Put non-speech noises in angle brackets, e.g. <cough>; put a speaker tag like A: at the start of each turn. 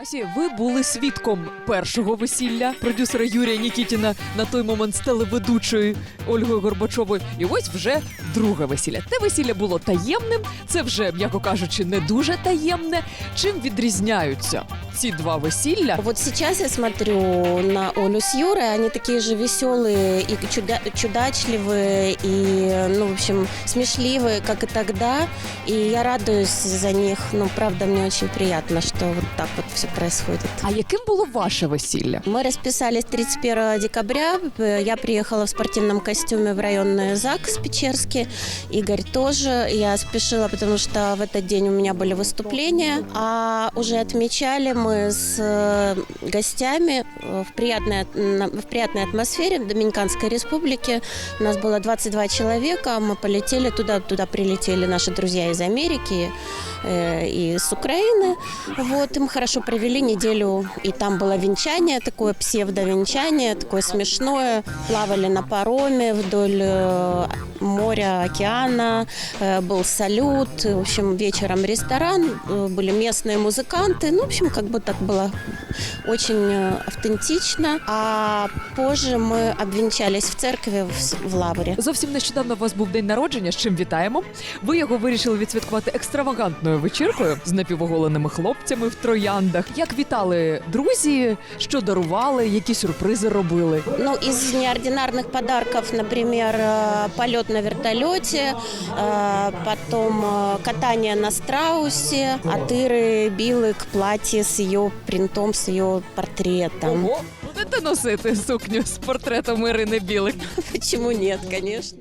A: Асія, ви були свідком першого весілля продюсера Юрія Нікітіна на той момент з телеведучою Ольгою Горбачовою. І ось вже друге весілля. Те весілля було таємним, це вже, м'яко кажучи, не дуже таємне. Чим відрізняються ці два весілля?
B: Вот сейчас я смотрю на Олю с Юрой, они такие же веселые и чуда- чудачливые, и, ну, в общем, смешливые, как и тогда. И я радуюсь за них. Ну, правда, мне очень приятно, что вот так вот все происходит.
A: А яким було ваше весілля?
B: Мы расписались 31 декабря. Э, Я приехала в спортивном костюме в районный ЗАГС Печерский. Игорь тоже. Я спешила, потому что в этот день у меня были выступления. А уже отмечали мы с э, гостями э, в приятной, на- в приятной атмосфере в Доминиканской республике. У нас было 22 человека. Мы полетели туда, туда прилетели наши друзья из Америки э, и с Украины. Вот, и мы хорошо провели неделю, и там было венчание, такое псевдовенчание, такое смешное. Плавали на пароме вдоль э, моря, океана, э, был салют, в общем, вечером ресторан, э, были местные музыканты, ну, в общем, как бы так было очень э, автентично. А позже мы обвенчались в церкви в, С- в Лавре.
A: Зовсім нещодавно у вас був день народження. З чим вітаємо. Ви його вирішили відсвяткувати екстравагантною вечіркою з напівоголеними хлопцями в трояндах. Як вітали друзі, що дарували, які сюрпризи робили.
B: Ну, из неординарных подарков, например, э, полет на вертолете, э, потом э, катание на страусе, от Иры Билык платье с ее принтом, с ее портретом.
A: Ого, будете носити сукню з портретом Ірини Білик? <laughs>
B: Почему нет, конечно.